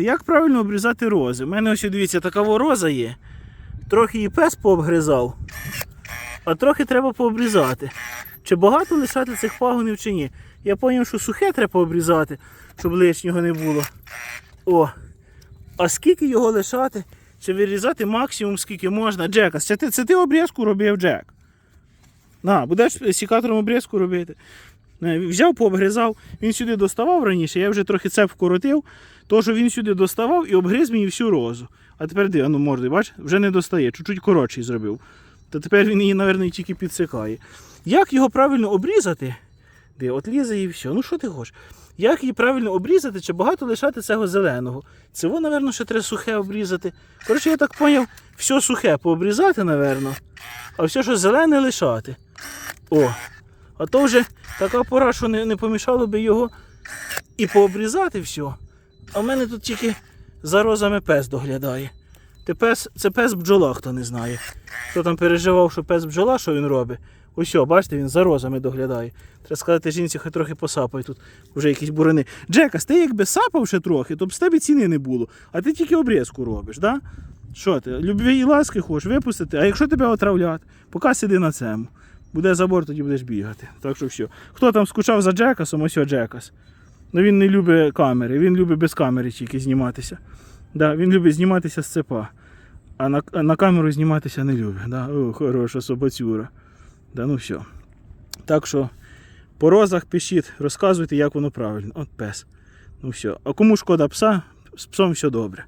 Як правильно обрізати рози? У мене ось дивіться, така роза є. Трохи її пес пообгризав, а трохи треба пообрізати. Чи багато лишати цих пагонів чи ні? Я зрозумів, що сухе треба обрізати, щоб лишнього не було. О. А скільки його лишати? Чи вирізати максимум, скільки можна? Джека, це ти, це ти обрізку робив, Джек. На, будеш сікатором обрізку робити. Не, Взяв, пообгризав, він сюди доставав раніше, я вже трохи це вкоротив, то що він сюди доставав і обгриз мені всю розу. А тепер диви, ну морди, бач, вже не достає, чуть-чуть коротший зробив. То тепер він її, мабуть, тільки підсикає. Як його правильно обрізати? Де, от лізе і все. Ну що ти хочеш? Як її правильно обрізати, чи багато лишати цього зеленого? Цього, мабуть, ще треба сухе обрізати. Коротше, я так зрозумів, все сухе пообрізати, мабуть, а все, що зелене лишати. О, а то вже така пора, що не, не помішало би його і пообрізати все. А в мене тут тільки за розами пес доглядає. Ти пес, це пес бджола, хто не знає. Хто там переживав, що пес бджола, що він робить? Ось, бачите, він за розами доглядає. Треба сказати жінці, хай трохи посапай тут, вже якісь бурини. Джекас, ти якби сапав ще трохи, то б з тебе ціни не було. А ти тільки обрізку робиш, да? Що ти? Любві і ласки хочеш випустити, а якщо тебе отравляти, поки сиди на цьому. Буде забор, тоді будеш бігати. Так що все. Хто там скучав за Джекасом, ось Джекас. Ну він не любить камери, він любить без камери тільки зніматися. Да, він любить зніматися з цепа. А на, на камеру зніматися не любить. Да? О, хороша собацюра. Да, ну все. Так що по розах пишіть, розказуйте, як воно правильно. От пес. Ну все. А кому шкода пса, з псом все добре.